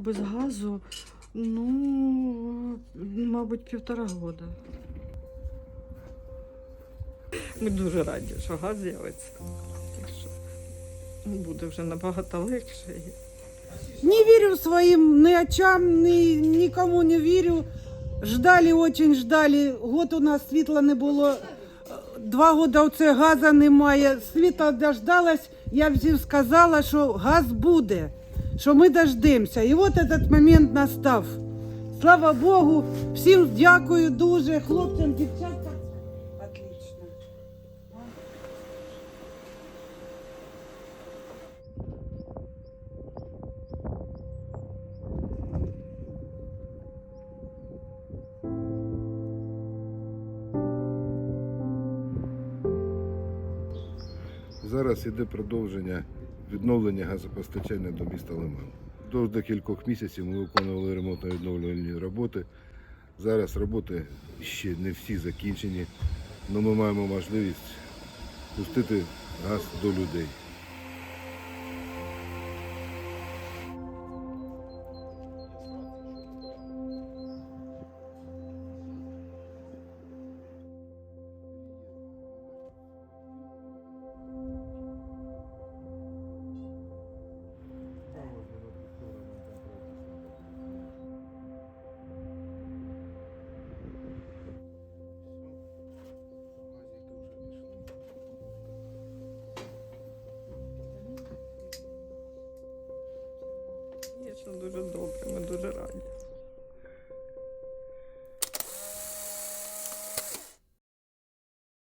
без газу, ну, мабуть, півтора года. Ми дуже раді, що газ з'явиться. Буде вже набагато легше. Не верю своим ни очам, ни никому не верю. Ждали, очень ждали. Год у нас світла не було. Два года оце газу немає. Світла дождалась. Я всім сказала, що газ буде, що ми дождемося. І от этот момент настав. Слава Богу, всім дякую дуже, хлопцям, дівчаткам. Отлично. Зараз іде продовження відновлення газопостачання до міста Лиман. До декількох місяців ми виконували ремонтно-відновлювальні роботи. Зараз роботи ще не всі закінчені, але ми маємо можливість пустити газ до людей. дуже добре, ми дуже раді.